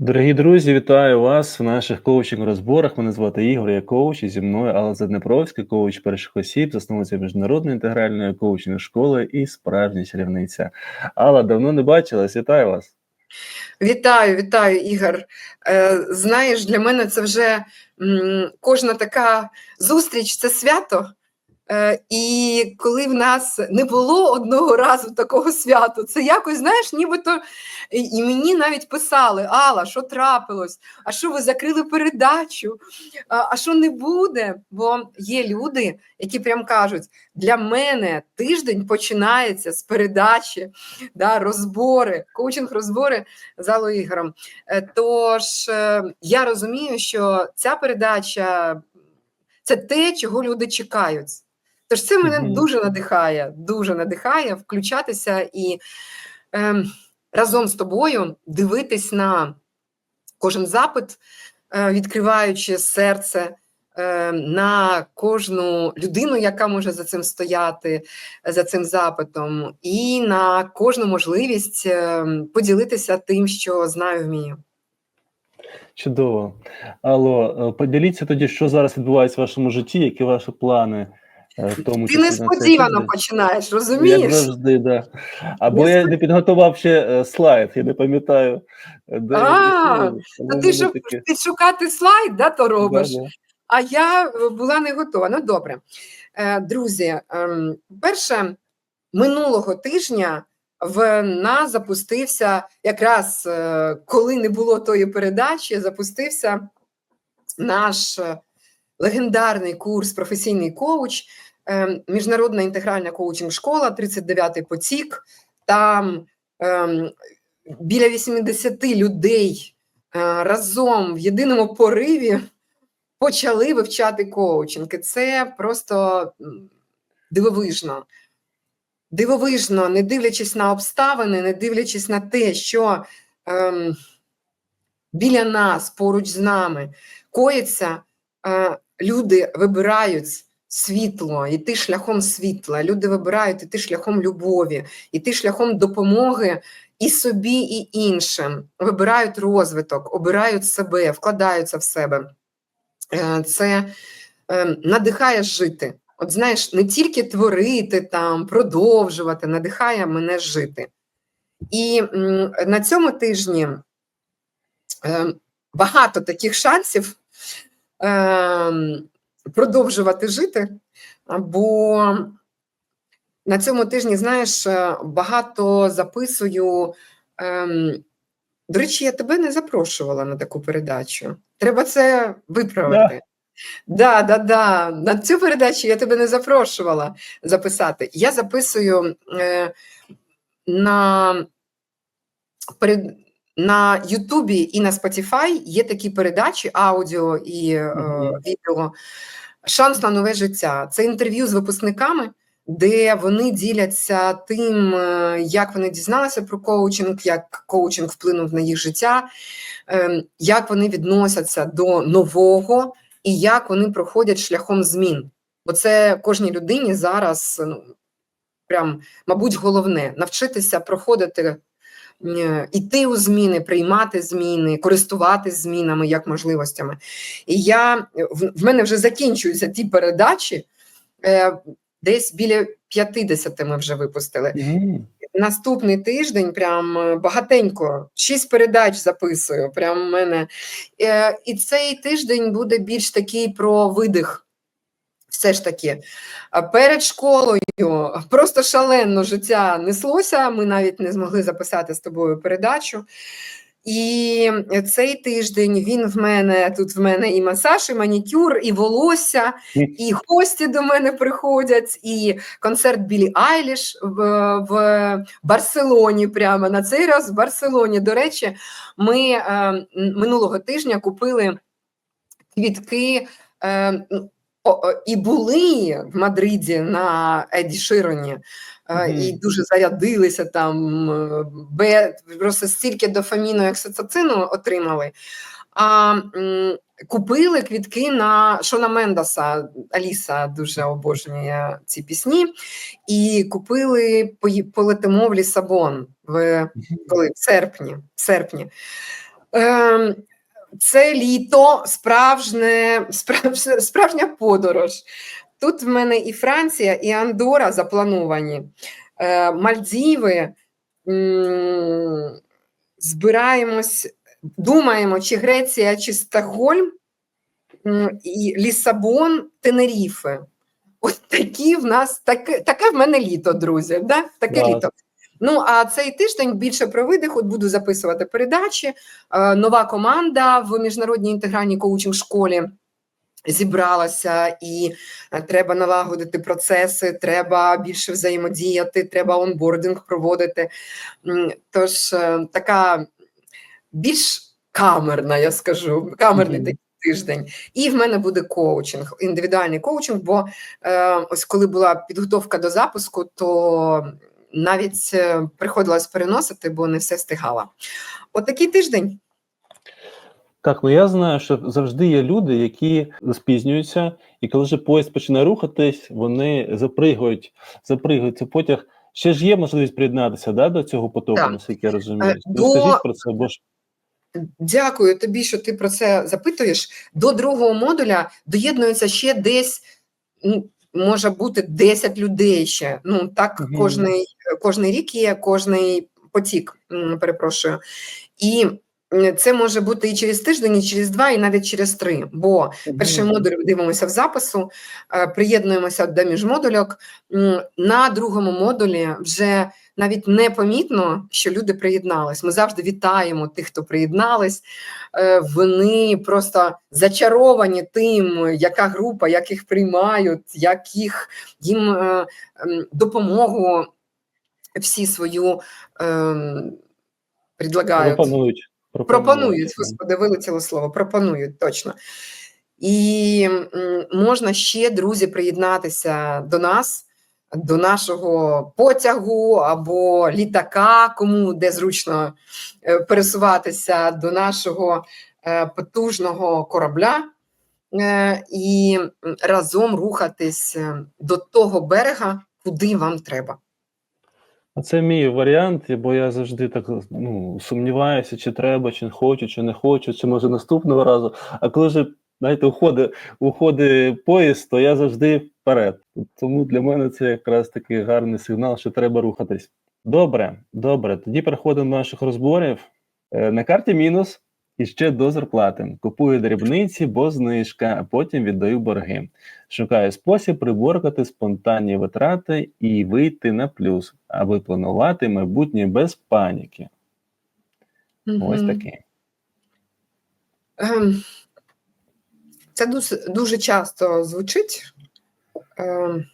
Дорогі друзі, вітаю вас в наших коучинг-розборах. Мене звати Ігор, я коуч, і зі мною Алла Заднепровська, коуч перших осіб, засновниця міжнародної інтегральної коучинг школи і справжня чарівниця. Алла, давно не бачилась, вітаю вас. Вітаю, вітаю, Ігор. Е, знаєш, для мене це вже кожна така зустріч це свято. Е, і коли в нас не було одного разу такого святу, це якось, знаєш, нібито і мені навіть писали: Алла, що трапилось? А що ви закрили передачу? А, що не буде? Бо є люди, які прям кажуть: для мене тиждень починається з передачі, да, розбори, коучинг-розбори з Аллою Ігорем. Е, Тож е, я розумію, що ця передача це те, чого люди чекають. Тож це мене дуже надихає, дуже надихає включатися і е, разом з тобою дивитись на кожен запит, е, відкриваючи серце е, на кожну людину, яка може за цим стояти, за цим запитом, і на кожну можливість е, поділитися тим, що знаю, вмію. Чудово. Алло, е, поділіться тоді, що зараз відбувається в вашому житті, які ваші плани, тому Ти несподівано починаєш, Як розумієш? завжди, да. Або я Несподівано. не підготував ще е, слайд, я не пам'ятаю, е, де А, То ти щоб підшукати слайд, да, то робиш. Да-да. А я е, була не готова. Ну добре. Е, Друзі, ем, перше, минулого тижня в нас запустився, якраз е, коли не було тої передачі, запустився наш е, легендарний курс професійний коуч, е, міжнародна інтегральна коучинг школа, 39-й потік. Там ем, біля 80 людей е, разом в єдиному пориві почали вивчати коучинг. І це просто дивовижно. Дивовижно, не дивлячись на обставини, не дивлячись на те, що ем, біля нас, поруч з нами, коїться, е, люди вибирають світло, йти шляхом світла. Люди вибирають іти шляхом любові, іти шляхом допомоги і собі, і іншим. Вибирають розвиток, обирають себе, вкладаються в себе. Е, Це е, надихає жити. От знаєш, не тільки творити там, продовжувати, надихає мене жити. І на цьому тижні е, багато таких шансів е, продовжувати жити, бо на цьому тижні, знаєш, багато записую. ем, До речі, я тебе не запрошувала на таку передачу. Треба це виправити. Да, да, да. На цю передачу я тебе не запрошувала записати. Я записую е, на, перед, на Ютубі і на Spotify є такі передачі аудіо і е, відео. Шанс на нове життя. Це інтерв'ю з випускниками, де вони діляться тим, е, як вони дізналися про коучинг, як коучинг вплинув на їх життя, е, як вони відносяться до нового і як вони проходять шляхом змін. Бо це кожній людині зараз ну, прям, мабуть, головне навчитися проходити, іти у зміни, приймати зміни, користуватись змінами як можливостями. І я в, в мене вже закінчуються ті передачі, е, десь біля 50 ми вже випустили. Мгм. Наступний тиждень прям е, багатенько, шість передач записую. Прям в мене. Е, І цей тиждень буде більш такий про видих. Все ж таки, перед школою просто шалено життя неслося. Ми навіть не змогли записати з тобою передачу. І цей тиждень він в мене тут в мене і масаж, і манікюр, і волосся, і гості до мене приходять, і концерт Білі Айліш в, в Барселоні. Прямо на цей раз в Барселоні. До речі, ми е, минулого тижня купили квітки. Е, о, і були в Мадриді на Еді Широні, е, і дуже зарядилися там, е, бе, просто стільки дофаміну і окситоцину отримали. А м, купили квітки на Шона Мендоса. Аліса дуже обожнює ці пісні. І купили «Пої- полетимо в Лісабон в коли в серпні. В серпні. Ем, Це літо справжнє, справжня, справжня подорож. Тут в мене і Франція, і Андора заплановані. Е, Мальдіви. Збираємось, думаємо, чи Греція, чи Стокгольм, і Лісабон, Тенеріфе. От такі в нас таке, таке в мене літо, друзі. Да? Таке Клас. літо. Ну а цей тиждень більше про видих. От буду записувати передачі. Е, нова команда в міжнародній інтегральній коучинг школі зібралася, і е, треба налагодити процеси, треба більше взаємодіяти, треба онбординг проводити. Тож е, така більш камерна, я скажу, камерний такий тиждень. І в мене буде коучинг, індивідуальний коучинг. Бо е, ось коли була підготовка до запуску, то навіть е, приходилось переносити, бо не все встигала. От такий тиждень. Так, ну я знаю, що завжди є люди, які спізнюються, і коли вже поїзд починає рухатись, вони запригують, запригують цей потяг. Ще ж є можливість приєднатися да, до цього потоку, Так. наскільки я розумію. Е, до- Розкажіть про це, бо ж Дякую тобі, що ти про це запитуєш. До другого модуля доєднується ще десь. Може бути 10 людей ще. Ну так кожний, кожний рік є, кожний потік, перепрошую. І це може бути і через тиждень, і через два, і навіть через три. Бо перший модуль дивимося в запису, е, приєднуємося до міжмодульок. На другому модулі вже навіть не помітно, що люди приєднались. Ми завжди вітаємо тих, хто приєднались. Е, Вони просто зачаровані тим, яка група, як їх приймають, як їх їм е, допомогу всі свою ем, предлагають. пропонують. Пропонують, господи, вилетіло слово, пропонують точно. І можна ще, друзі, приєднатися до нас, до нашого потягу або літака, кому де зручно е, пересуватися до нашого е, потужного корабля е, і разом рухатись до того берега, куди вам треба. А Це мій варіант, бо я завжди так ну, сумніваюся, чи треба, чи хочу, чи не хочу, чи може наступного разу. А коли вже знаєте, уходить, уходить поїзд, то я завжди вперед. Тому для мене це якраз такий гарний сигнал, що треба рухатись. Добре, добре. Тоді переходимо до наших розборів. Е, На карті мінус і ще до зарплати. Купую дрібниці, бо знижка, а потім віддаю борги. Шукаю спосіб приборкати спонтанні витрати і вийти на плюс, аби планувати майбутнє без паніки. Ось таке. Ем, Це дуже, дуже часто звучить. Ем,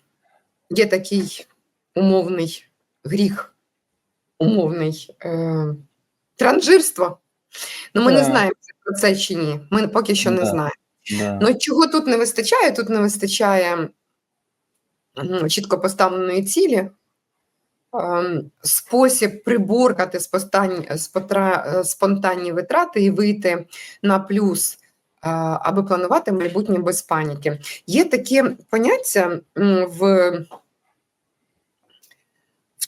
Є такий умовний гріх, умовний е, транжирство. Ну, ми не знаємо про це чи ні. Ми поки що не Да. знаємо. Да. Ну, чого тут не вистачає? Тут не вистачає ну, чітко поставленої цілі. Ем, Спосіб приборкати е, спонтанні витрати і вийти на плюс, аби планувати майбутнє без паніки. Є таке поняття в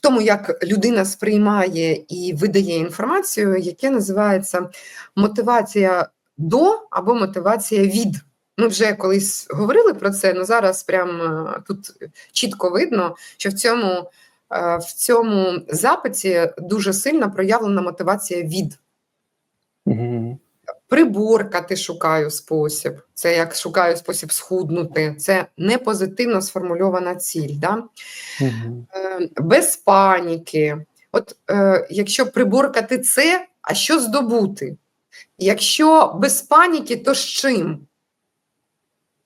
тому, як людина сприймає і видає інформацію, яке називається мотивація до або мотивація від. Ми вже колись говорили про це, але зараз прямо е, тут чітко видно, що в цьому, е, в цьому запиті дуже сильно проявлена мотивація від. Приборкати шукаю спосіб. Це як шукаю спосіб схуднути. Це не позитивно сформульована ціль. Да? Е, без паніки. От е, якщо приборкати це, а що здобути? Якщо без паніки, то з чим?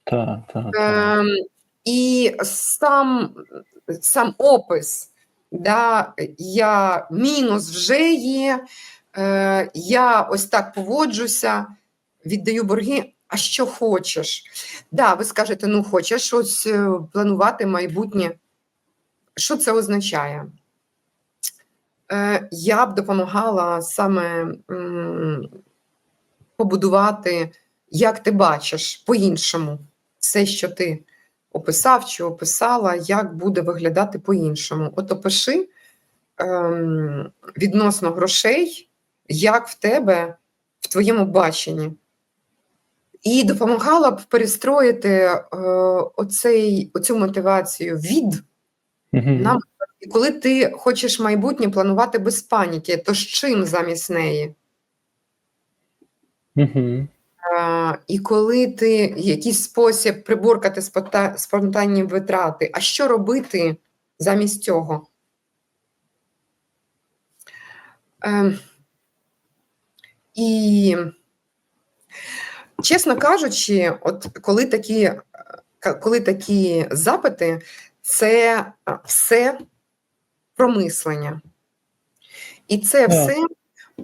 Так, так, так. Ем, і сам, сам опис, да, я мінус вже є, е, я ось так поводжуся, віддаю борги. А що хочеш? Да, ви скажете, ну хочеш щось е, планувати майбутнє. Що це означає? Е, Я б допомагала саме побудувати, як ти бачиш, по-іншому все, що ти описав чи описала, як буде виглядати по-іншому. От опиши ем, відносно грошей, як в тебе в твоєму баченні. І допомагала б перестроїти е, оцей, оцю мотивацію від Мгм. на і коли ти хочеш майбутнє планувати без паніки, то з чим замість неї? Мгм. А, і коли ти якийсь спосіб приборкати спонтанні витрати, а що робити замість цього? Ем, і, чесно кажучи, от коли такі, е, коли такі запити, це все про мислення. І це все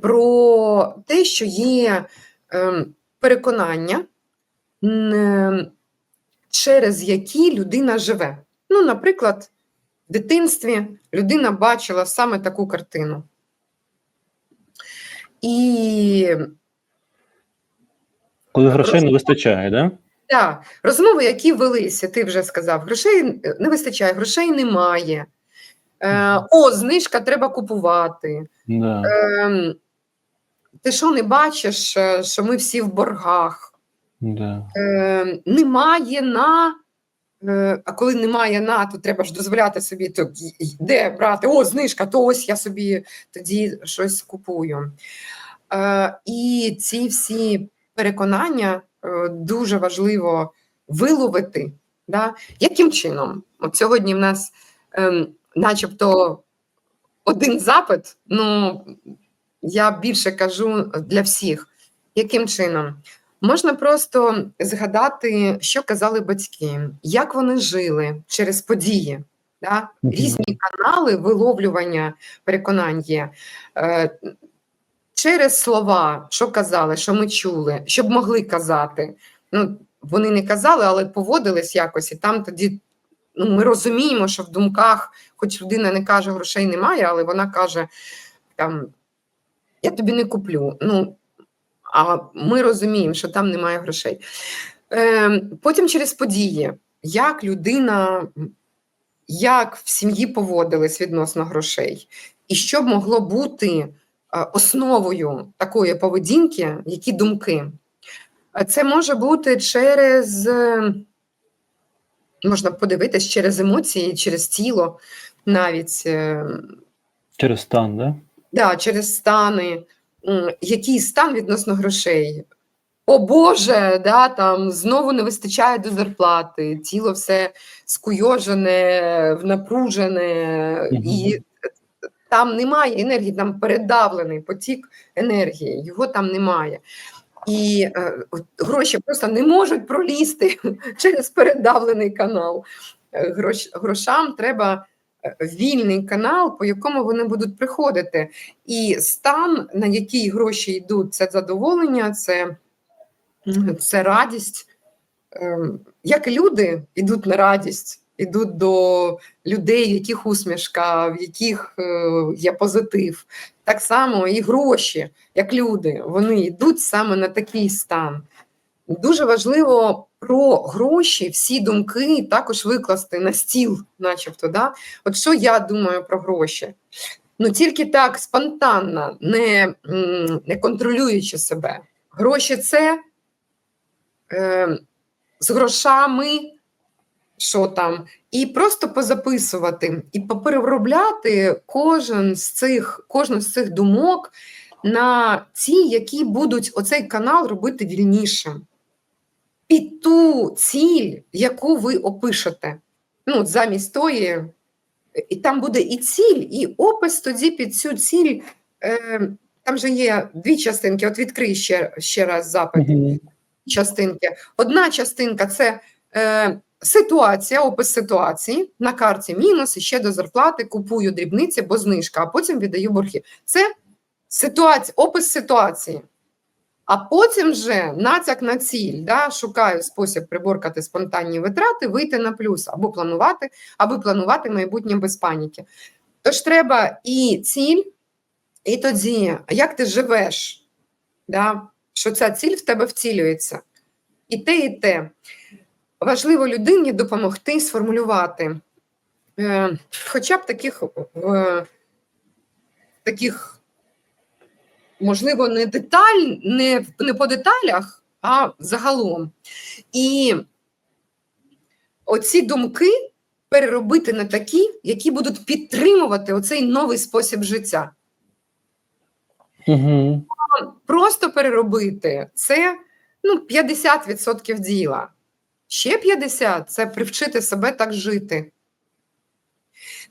про те, що є ем, переконання, через які людина живе. Ну, наприклад, в дитинстві людина бачила саме таку картину. І Коли грошей не вистачає, да? так, розмови, які велися, ти вже сказав, грошей е, не вистачає, грошей немає. Е, о, знижка треба купувати. Да. Ем, ти що не бачиш, е, що ми всі в боргах? Да. Е, немає на. Е, А коли немає на, то треба ж дозволяти собі, то де брати, о, знижка, то ось я собі тоді щось купую. Е, І ці всі переконання е, дуже важливо виловити. Да? Яким чином? От сьогодні в нас ем, начебто один запит, ну я більше кажу для всіх. Яким чином? Можна просто згадати, що казали батьки, як вони жили через події. Да? Різні канали виловлювання переконань є. Е, через слова, що казали, що ми чули, щоб могли казати. Ну, вони не казали, але поводились якось, і там тоді ну, ми розуміємо, що в думках, хоч людина не каже, грошей немає, але вона каже: там, я тобі не куплю. Ну, а ми розуміємо, що там немає грошей. Е, потім через події, як людина, як в сім'ї поводились відносно грошей, і що б могло бути е, основою такої поведінки, які думки. Е, Це може бути через, е, можна подивитись, через емоції, через тіло навіть. е, Через стан, да? Да, через стани. Який стан відносно грошей? О Боже, да, там знову не вистачає до зарплати, тіло все скуйожене, напружене, і там немає енергії, там передавлений потік енергії, його там немає. І е, гроші просто не можуть пролізти через передавлений канал. Е, Грош, грошам треба вільний канал, по якому вони будуть приходити. І стан, на який гроші йдуть, це задоволення, це, це радість. Ем, Як люди йдуть на радість, йдуть до людей, в яких усмішка, в яких е, є позитив. Так само і гроші, як люди, вони йдуть саме на такий стан. Дуже важливо про гроші, всі думки також викласти на стіл, начебто. Да? От що я думаю про гроші? Ну тільки так спонтанно, не, не контролюючи себе. Гроші це е, з грошами, що там, і просто позаписувати, і попереробляти кожен з цих, кожну з цих думок на ті, які будуть оцей канал робити вільнішим. Під ту ціль, яку ви опишете. Ну, замість тої, і там буде і ціль, і опис тоді під цю ціль. Е, там же є дві частинки. От відкрий ще, ще раз запит частинки. Одна частинка це е, ситуація, опис ситуації. На карті мінус і ще до зарплати купую дрібниці, бо знижка, а потім віддаю борги. Це ситуація, опис ситуації. А потім вже натяк на ціль, да, шукаю спосіб приборкати спонтанні витрати, вийти на плюс або планувати, аби планувати майбутнє без паніки. Тож треба і ціль, і тоді, як ти живеш, да, що ця ціль в тебе вцілюється. І те, і те. Важливо людині допомогти сформулювати е, хоча б таких, е, таких можливо, не деталь, не, не по деталях, а загалом. І оці думки переробити на такі, які будуть підтримувати оцей новий спосіб життя. Угу. Просто переробити це ну, 50% діла. Ще 50% це привчити себе так жити.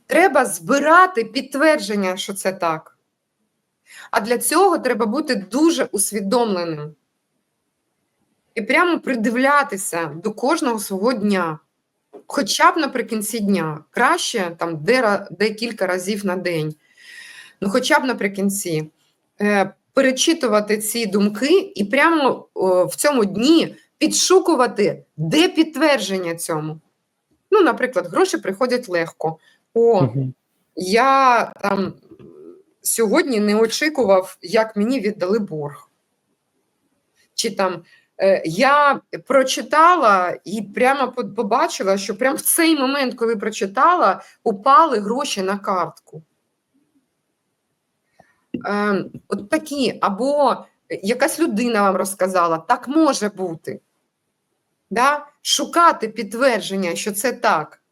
Треба збирати підтвердження, що це так. А для цього треба бути дуже усвідомленим і прямо придивлятися до кожного свого дня. Хоча б наприкінці дня, краще там де, декілька разів на день. Ну, хоча б наприкінці е, перечитувати ці думки і прямо о, в цьому дні підшукувати, де підтвердження цьому. Ну, наприклад, гроші приходять легко. О, Угу. я там сьогодні не очікував, як мені віддали борг. Чи там е, я прочитала і прямо побачила, що прямо в цей момент, коли прочитала, упали гроші на картку. Е, от такі, або якась людина вам розказала, так може бути. Да? Шукати підтвердження, що це так.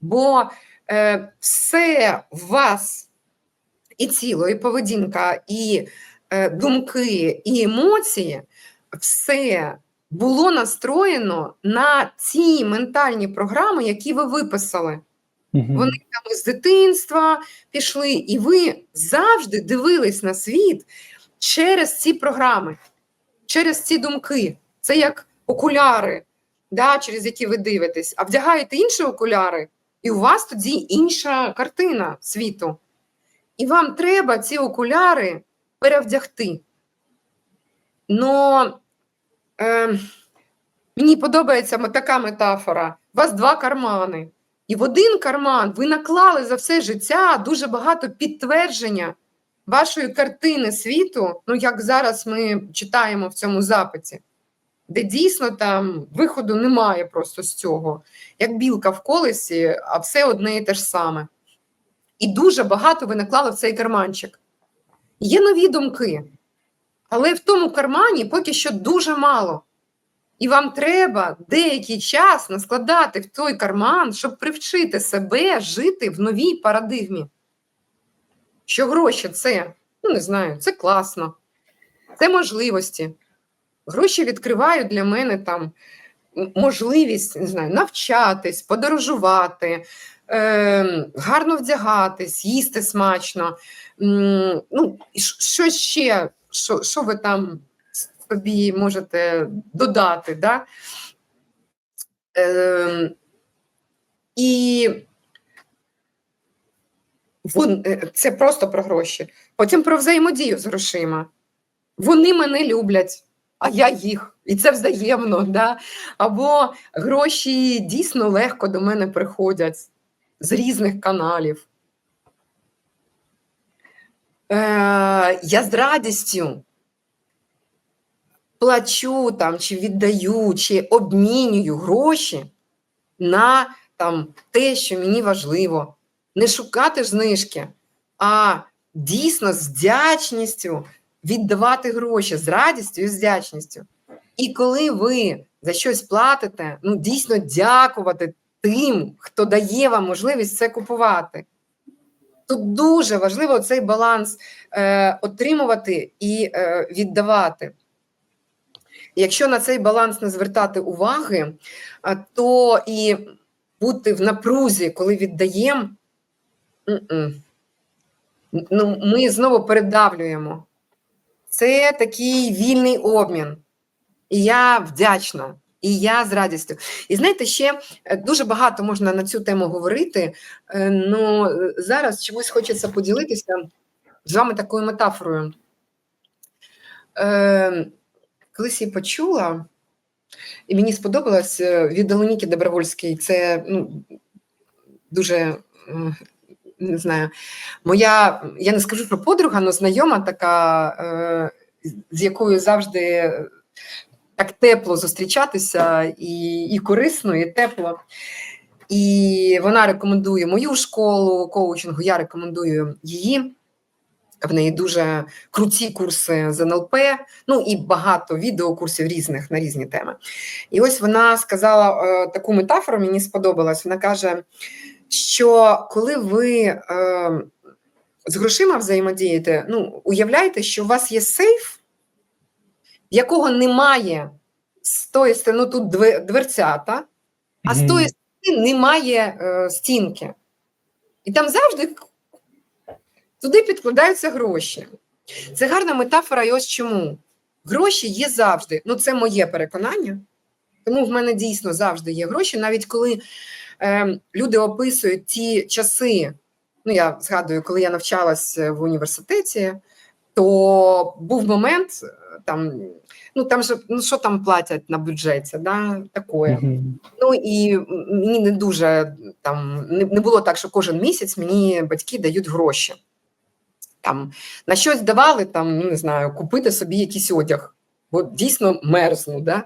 Бо е, все в вас і тіло, і поведінка, і е, думки, і емоції, все було настроєно на ці ментальні програми, які ви виписали. Угу. Вони там з дитинства пішли, і ви завжди дивились на світ через ці програми, через ці думки. Це як окуляри, да, через які ви дивитесь, а вдягаєте інші окуляри, і у вас тоді інша картина світу. І вам треба ці окуляри перевдягти. Но е, мені подобається така метафора: у вас два кармани. І в один карман ви наклали за все життя дуже багато підтвердження вашої картини світу, ну як зараз ми читаємо в цьому запиті, де дійсно там виходу немає просто з цього, як білка в колесі, а все одне і те ж саме. І дуже багато ви наклали в цей карманчик. Є нові думки, але в тому кармані поки що дуже мало. І вам треба деякий час наскладати в той карман, щоб привчити себе жити в новій парадигмі. Що гроші це, ну не знаю, це класно, це можливості. Гроші відкривають для мене там можливість не знаю, навчатись, подорожувати, е, гарно вдягатись, їсти смачно. Ну, що ще, що, що ви там собі можете додати? Да? Е, і е, це просто про гроші. Потім про взаємодію з грошима. Вони мене люблять, а я їх. І це взаємно. Да? Або гроші дійсно легко до мене приходять з різних каналів. Е, я з радістю плачу там, чи віддаю, чи обмінюю гроші на там, те, що мені важливо. Не шукати знижки, а дійсно з вдячністю віддавати гроші, з радістю і з вдячністю. І коли ви за щось платите, ну дійсно дякувати тим, хто дає вам можливість це купувати. Тут дуже важливо цей баланс е, отримувати і е, віддавати. Якщо на цей баланс не звертати уваги, то і бути в напрузі, коли віддаємо, ну, ми знову передавлюємо. Це такий вільний обмін. І я вдячна, і я з радістю. І знаєте, ще е, дуже багато можна на цю тему говорити. Ну зараз чомусь хочеться поділитися з вами такою метафорою. Е, Колись її почула, і мені сподобалось е, від Олоніки Добровольської. Це ну, дуже е, не знаю, моя, я не скажу про подруга, але знайома така, е, з якою завжди так тепло зустрічатися, і, і корисно, і тепло. І вона рекомендує мою школу коучингу, я рекомендую її. В неї дуже круті курси з НЛП, ну і багато відеокурсів різних на різні теми. І ось вона сказала е, таку метафору, мені сподобалась. Вона каже, що коли ви е, з грошима взаємодієте, ну, уявляйте, що у вас є сейф, якого немає з тої сторони, ну тут дверцята, а з тої сторони немає е, стінки. І там завжди туди підкладаються гроші. Це гарна метафора, і ось чому. Гроші є завжди. Ну, це моє переконання. Тому в мене дійсно завжди є гроші, навіть коли е, люди описують ті часи. Ну, я згадую, коли я навчалась е, в університеті, то був момент там, ну там же ну що там платять на бюджеті, да, такое. Мгм. Ну і мені не дуже там не, не було так, що кожен місяць мені батьки дають гроші. Там на щось давали, там, ну не знаю, купити собі якийсь одяг, бо дійсно мерзну. Да?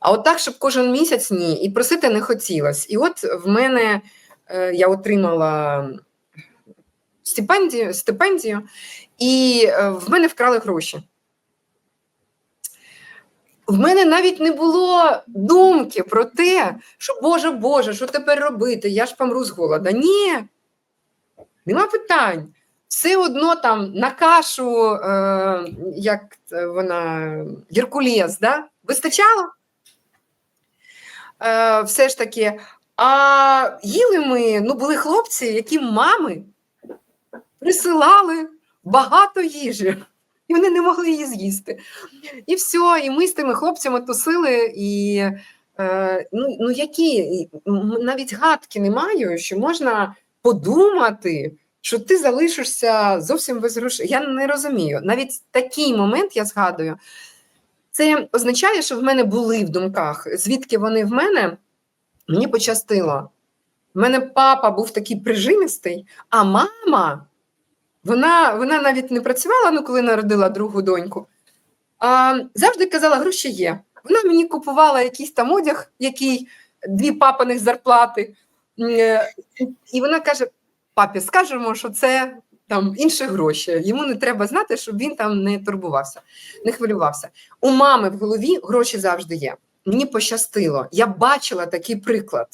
А от так, щоб кожен місяць ні, і просити не хотілося. І от в мене е, я отримала стипендію, стипендію, і е, в мене вкрали гроші. В мене навіть не було думки про те, що Боже Боже, що тепер робити? Я ж помру з голода. Ні, нема питань. Все одно там на кашу, е, як вона, Геркулес, да? вистачало? Е, все ж таки. А їли ми, ну, були хлопці, які мами присилали багато їжі, і вони не могли її з'їсти. І все, і ми з тими хлопцями тусили, і е, ну, ну які навіть гадки не маю, що можна подумати, що ти залишишся зовсім без грошей. Я не розумію. Навіть такий момент я згадую. Це означає, що в мене були в думках, звідки вони в мене, мені пощастило. В мене папа був такий прижимистий, а мама, вона, вона навіть не працювала, ну, коли народила другу доньку. А, завжди казала, гроші є. Вона мені купувала якийсь там одяг, який дві папиних зарплати. Е, І вона каже: папі, скажемо, що це там інші гроші. Йому не треба знати, щоб він там не турбувався, не хвилювався. У мами в голові гроші завжди є. Мені пощастило. Я бачила такий приклад.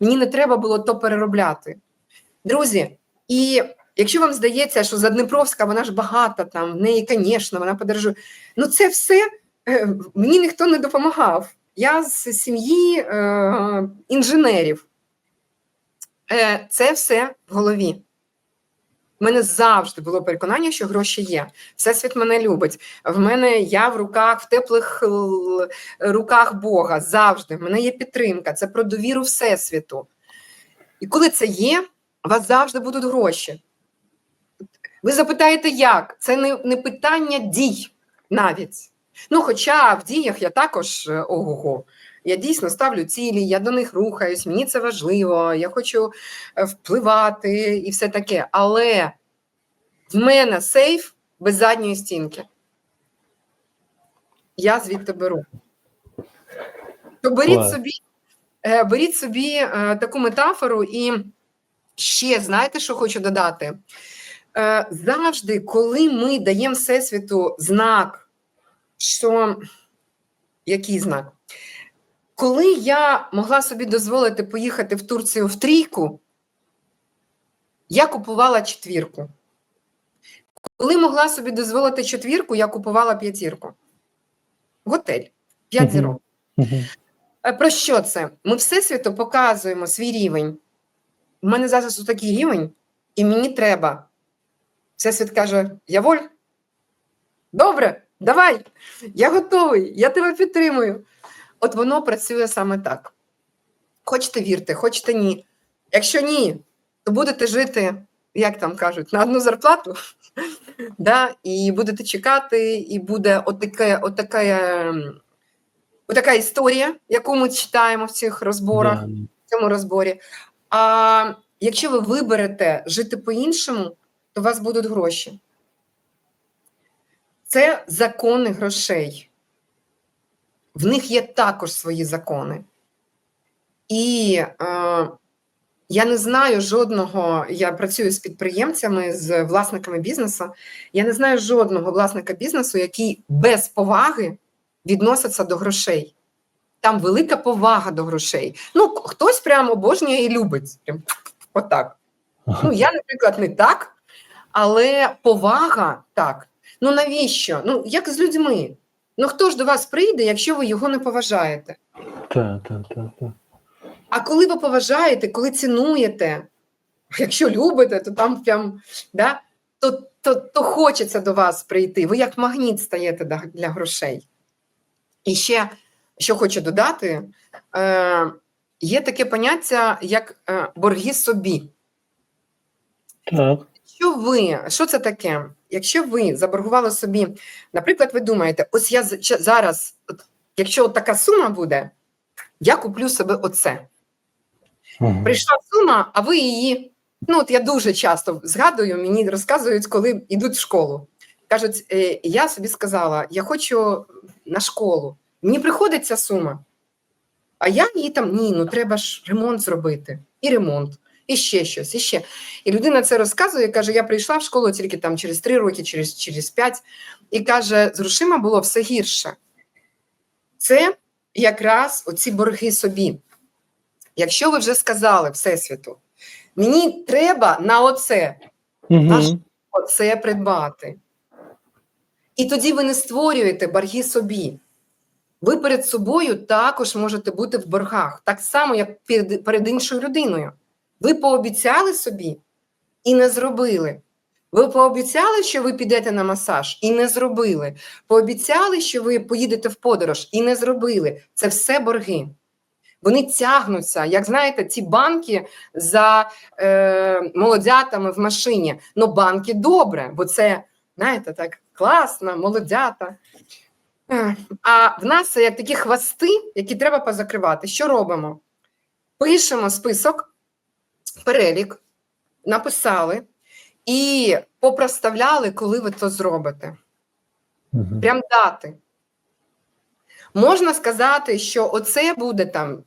Мені не треба було то переробляти. Друзі, і якщо вам здається, що Заднепровська, вона ж багата, там, в неї, звісно, вона подорожує. Ну, це все е, мені ніхто не допомагав. Я з сім'ї е, інженерів. Е, це все в голові. У мене завжди було переконання, що гроші є. Всесвіт мене любить. В мене я в руках, в теплих руках Бога завжди. В мене є підтримка. Це про довіру Всесвіту. І коли це є, у вас завжди будуть гроші. Ви запитаєте, як? Це не, не питання дій навіть. Ну, хоча в діях я також е, ого-го. Я дійсно ставлю цілі, я до них рухаюсь, мені це важливо, я хочу е, впливати і все таке. Але в мене сейф без задньої стінки. Я звідти беру. То беріть собі, е, беріть собі таку метафору, і ще знаєте, що хочу додати? Е, Завжди, коли ми даємо Всесвіту знак, що який знак? Коли я могла собі дозволити поїхати в Турцію в трійку, я купувала четвірку. Коли могла собі дозволити четвірку, я купувала п'ятірку. Готель. П'ять зірок. Е, Про що це? Ми Всесвіту показуємо свій рівень. У мене зараз такий рівень, і мені треба. Всесвіт каже: Я воль. Добре, давай, я готовий, я тебе підтримую. От воно працює саме так. Хочете вірте, хочете ні. Якщо ні, то будете жити, як там кажуть, на одну зарплату, да, і будете чекати, і буде отаке, отаке, отака історія, яку ми читаємо в цих розборах в цьому розборі. А якщо ви виберете жити по-іншому, то у вас будуть гроші. Це закони грошей. В них є також свої закони. І е, Я не знаю жодного, я працюю з підприємцями, з власниками бізнесу. Я не знаю жодного власника бізнесу, який без поваги відноситься до грошей. Там велика повага до грошей. Ну, хтось прям обожнює і любить. Прям отак. Ну, я, наприклад, не так, але повага так. Ну навіщо? Ну, як з людьми? Ну хто ж до вас прийде, якщо ви його не поважаєте? Так, так, так, так. А коли ви поважаєте, коли цінуєте, якщо любите, то там прям да, то, то, то хочеться до вас прийти. Ви як магніт стаєте для грошей. І ще, що хочу додати, е, є таке поняття, як е, борги собі. Так. Якщо ви, що це таке? Якщо ви заборгували собі, наприклад, ви думаєте, ось я зараз, от, якщо от така сума буде, я куплю себе оце. Мгм. Прийшла сума, а ви її. Ну, от я дуже часто згадую, мені розказують, коли йдуть в школу. Кажуть, «Е, я собі сказала, я хочу на школу. Мені приходить ця сума. А я її там ні, ну треба ж ремонт зробити. І ремонт, і ще щось, і ще. І людина це розказує, каже: я прийшла в школу тільки там через три роки, через, через п'ять, і каже, з грошима було все гірше. Це якраз оці борги собі. Якщо ви вже сказали Всесвіту, мені треба на оце, Мгм. Наш- оце придбати. І тоді ви не створюєте борги собі. Ви перед собою також можете бути в боргах, так само, як перед, перед іншою людиною. Ви пообіцяли собі і не зробили. Ви пообіцяли, що ви підете на масаж і не зробили. Пообіцяли, що ви поїдете в подорож і не зробили. Це все борги. Вони тягнуться, як знаєте, ці банки за е, молодятами в машині. Ну, банки добре, бо це, знаєте, так класно, молодята. Е, А в нас як такі хвости, які треба позакривати. Що робимо? Пишемо список, перелік, написали і попроставляли, коли ви то зробите. Мгм. Прям дати. Можна сказати, що оце буде там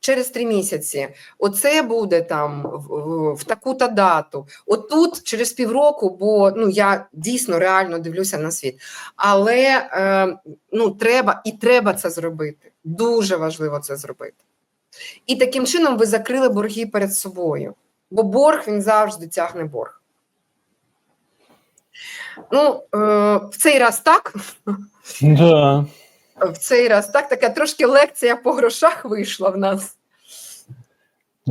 через три місяці, оце буде там в, в- в таку-то дату, отут через півроку, бо ну я дійсно реально дивлюся на світ. Але е, ну треба і треба це зробити. Дуже важливо це зробити. І таким чином ви закрили борги перед собою, бо борг він завжди тягне борг. Ну, е, в цей раз так. Да. В цей раз так, така трошки лекція по грошах вийшла в нас.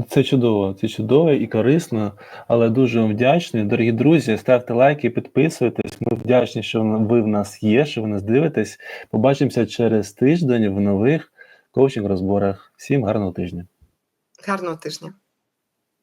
Це чудово, це чудово і корисно, але дуже вам вдячний. Дорогі друзі, ставте лайки, підписуйтесь. Ми вдячні, що ви в нас є, що ви нас дивитесь. Побачимося через тиждень в нових коучинг-розборах. Всім гарного тижня. Гарного тижня.